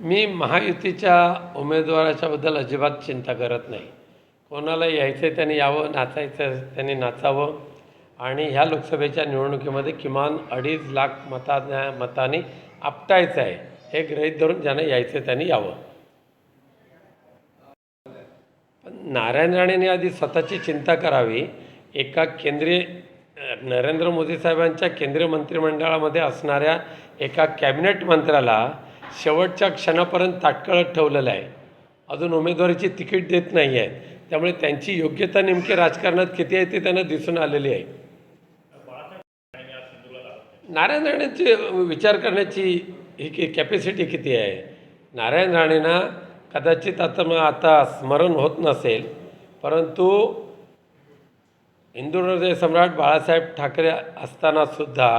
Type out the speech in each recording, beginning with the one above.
मी महायुतीच्या उमेदवाराच्याबद्दल अजिबात चिंता करत नाही. कोणाला यायचं आहे त्यांनी यावं नाचायचं त्यांनी नाचावं. आणि ह्या लोकसभेच्या निवडणुकीमध्ये किमान अडीच लाख मता मताने आपटायचं आहे हे ग्रहित धरून ज्यांना यायचं आहे त्यांनी यावं. पण नारायण राणेंनी आधी स्वतःची चिंता करावी. एका केंद्रीय नरेंद्र मोदी साहेबांच्या केंद्रीय मंत्रिमंडळामध्ये असणाऱ्या एका कॅबिनेट मंत्र्याला शेवटच्या क्षणापर्यंत ताटकळत ठेवलेलं आहे. अजून उमेदवारीची तिकीट देत नाही आहे. त्यामुळे त्यांची योग्यता नेमकी राजकारणात किती आहे ते त्यांना दिसून आलेली आहे. नारायण राणेंची विचार करण्याची ही की कॅपॅसिटी किती आहे? नारायण राणेंना कदाचित आता मग आता स्मरण होत नसेल परंतु हिंदू हृदय सम्राट बाळासाहेब ठाकरे असतानासुद्धा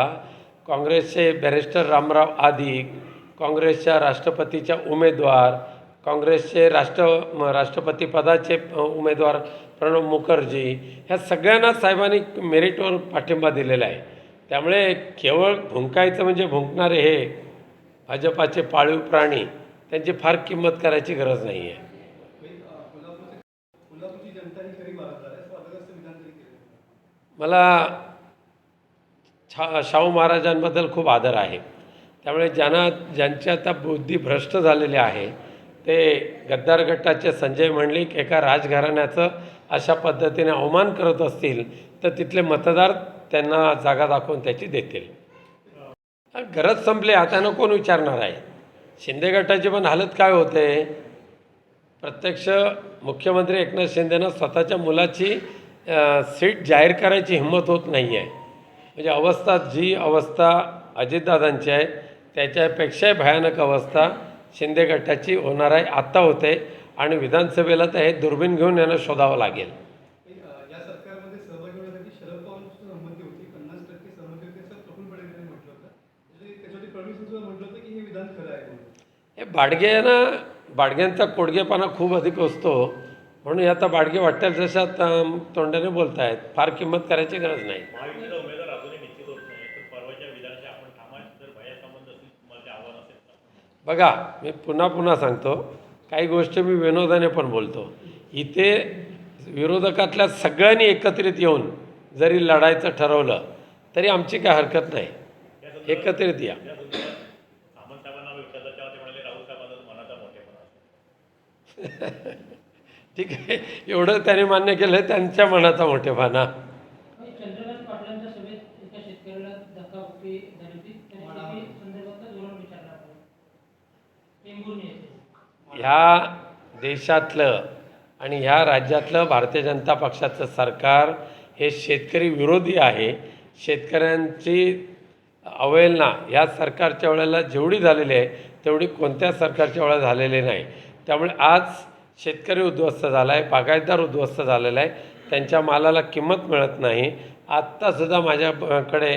काँग्रेसचे बॅरिस्टर रामराव आदिक काँग्रेसच्या राष्ट्रपतीच्या उमेदवार काँग्रेसचे राष्ट्र राष्ट्रपतीपदाचे राष्ट्रपती पदाचे उमेदवार प्रणव मुखर्जी ह्या सगळ्यांना साहेबांनी मेरिटवर पाठिंबा दिलेला आहे. त्यामुळे केवळ भुंकायचं म्हणजे भुंकणारे हे भाजपाचे पाळीव प्राणी त्यांची फार किंमत करायची गरज नाही आहे मला छा शाहू महाराजांबद्दल खूप आदर आहे. त्यामुळे ज्यांना ज्यांची आता बुद्धी भ्रष्ट झालेली आहे ते गद्दार गटाचे संजय मंडलिक एका राजघराण्याचं अशा पद्धतीने अवमान करत असतील तर तिथले मतदार त्यांना जागा दाखवून त्याची देतील. गरज संपली आता ना कोण विचारणार आहे? शिंदे गटाची पण हालत काय होते? प्रत्यक्ष मुख्यमंत्री एकनाथ शिंदेनं स्वतःच्या मुलाची सीट जाहीर करायची हिंमत होत नाही आहे म्हणजे अवस्था जी अवस्था अजितदादांची आहे त्याच्यापेक्षाही भयानक अवस्था शिंदे गटाची होणार आहे आत्ता होते. आणि विधानसभेला तर हे दुर्बीण घेऊन यांना शोधावं लागेल. हे हे बाडग्याना बाडग्यांचा कोडगेपणा खूप अधिक असतो. म्हणून हे आता बाडगे वाटेल जशा तोंडाने बोलतायत. फार किंमत करायची गरज नाही. बघा मी पुन्हा पुन्हा सांगतो काही गोष्टी मी विनोदाने पण बोलतो. इथे विरोधकातल्या सगळ्यांनी एकत्रित येऊन जरी लढायचं ठरवलं तरी आमची काय हरकत नाही. एकत्रित या. ठीक आहे. एवढं त्याने मान्य केलं त्यांच्या मनाचा मोठेपणा. चंद्रकांत पाटलांच्या सभेत एका शेतकऱ्याला धक्काबुक्की झाली होती. ह्या देशातलं आणि ह्या राज्यातलं भारतीय जनता पक्षाचं सरकार हे शेतकरी विरोधी आहे. शेतकऱ्यांची अवहेलना ह्या सरकारच्या वेळेला जेवढी झालेली आहे तेवढी कोणत्या सरकारच्या वेळेला झालेली नाही. त्यामुळे आज शेतकरी उद्ध्वस्त झाला आहे बागायतदार उद्ध्वस्त झालेला आहे. त्यांच्या मालाला किंमत मिळत नाही. आत्तासुद्धा माझ्याकडे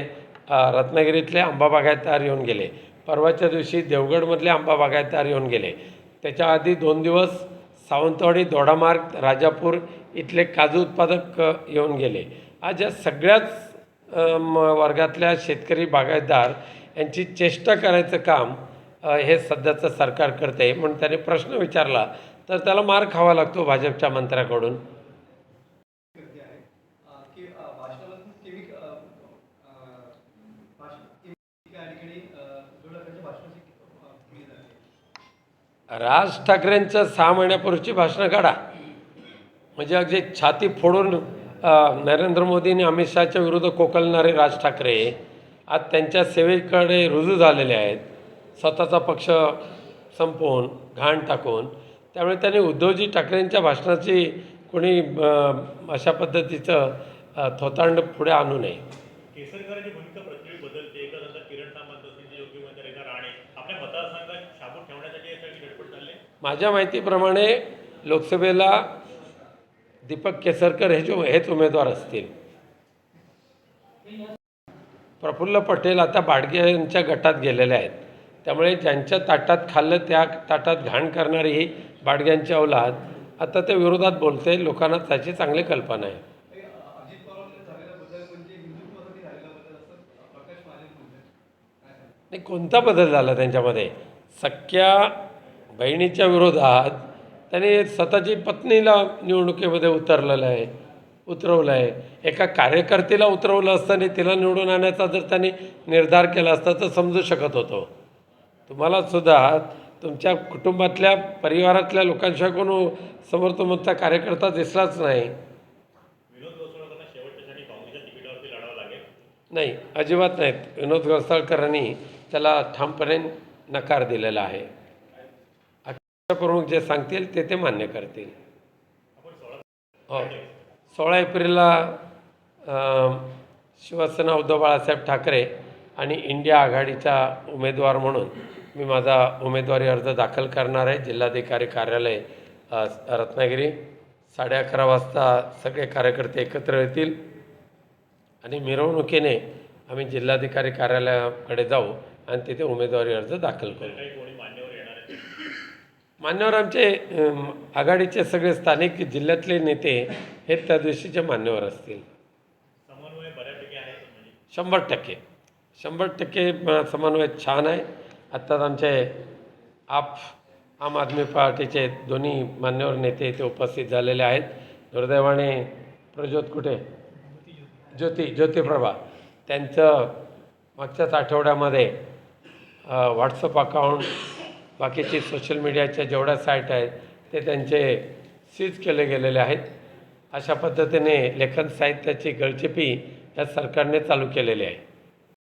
रत्नागिरीतले आंबा बागायतदार येऊन गेले. परवाच्या दिवशी देवगडमधले आंबा बागायतदार येऊन गेले. त्याच्या आधी दोन दिवस सावंतवाडी दोडामार्ग राजापूर इथले काजू उत्पादक येऊन गेले. आज या सगळ्याच म, वर्गातल्या शेतकरी बागायतदार यांची चेष्टा करायचं काम हे सध्याचं सरकार करते म्हणून त्याने प्रश्न विचारला. तर त्याला मार खावा लागतो भाजपच्या मंत्र्याकडून. राज ठाकरेंचं सहा महिन्यापूर्वीची भाषणं काढा. म्हणजे अगदी छाती फोडून नरेंद्र मोदी आणि अमित शहाच्या विरुद्ध कोकलणारे राज ठाकरे आज त्यांच्या सेवेकडे रुजू झालेले आहेत. स्वतःचा पक्ष संपवून घाण टाकून. त्यामुळे त्यांनी उद्धवजी ठाकरेंच्या भाषणाची कोणी अशा पद्धतीचं थोतांड पुढे आणू नये. माझ्या माहितीप्रमाणे लोकसभेला दीपक केसरकर हे जो हेच उमेदवार असतील. प्रफुल्ल पटेल आता बाडगे गटात गेलेले आहेत. त्यामुळे ज्यांच्या ताटात खाल्लं त्या ताटात घाण करणारी ही बाडग्यांची अवलाद आता ते विरोधात बोलते लोकांना त्याची चांगली कल्पना आहे. नाही कोणता बदल झाला त्यांच्यामध्ये? सख्या बहिणीच्या विरोधात त्याने स्वतःची पत्नीला निवडणुकीमध्ये उतरलेलं आहे उतरवलं आहे. एका कार्यकर्त्याला उतरवलं असताना तिला निवडून आणण्याचा जर त्यांनी निर्धार केला असता तर समजू शकत होतो. तुम्हाला सुद्धा तुमच्या कुटुंबातल्या परिवारातल्या लोकांशिवाय कोण समोर तुमचा कार्यकर्ता दिसलाच नाही. नाही अजिबात नाहीत विनोद घोसाळकरांनी त्याला ठामपणे नकार दिलेला आहे. प्रमुख जे सांगतील ते ते मान्य करतील. हो. सोळा एप्रिलला शिवसेना उद्धव बाळासाहेब ठाकरे आणि इंडिया आघाडीचा उमेदवार म्हणून मी माझा उमेदवारी अर्ज दाखल करणार आहे. जिल्हाधिकारी कार्यालय रत्नागिरी. साडे अकरा वाजता सगळे कार्यकर्ते एकत्र येतील. आणि मिरवणुकीने आम्ही जिल्हाधिकारी कार्यालयाकडे जाऊ आणि तिथे उमेदवारी अर्ज दाखल करू काही कोणी मान्यवर येणार आहेत मान्यवर आमचे आघाडीचे सगळे स्थानिक जिल्ह्यातले नेते हे त्या दिवशीचे मान्यवर असतील. समन्वय बऱ्यापैकी आहे म्हणजे. शंभर टक्के. शंभर टक्के समन्वय छान आहे. आत्ताच आमचे आप आम आदमी पार्टीचे दोन्ही मान्यवर नेते इथे उपस्थित झालेले आहेत. दुर्दैवाने प्रज्योत कुठे? ज्योती ज्योतिप्रभा त्यांचं मागच्याच आठवड्यामध्ये व्हॉट्सअप अकाउंट बाकीचे सोशल मीडियाच्या जेवढ्या साईट आहेत ते त्यांचे सीज केले गेलेले आहेत. अशा पद्धतीने लेखन साहित्याची गळचेपी या सरकारने चालू केलेली आहे.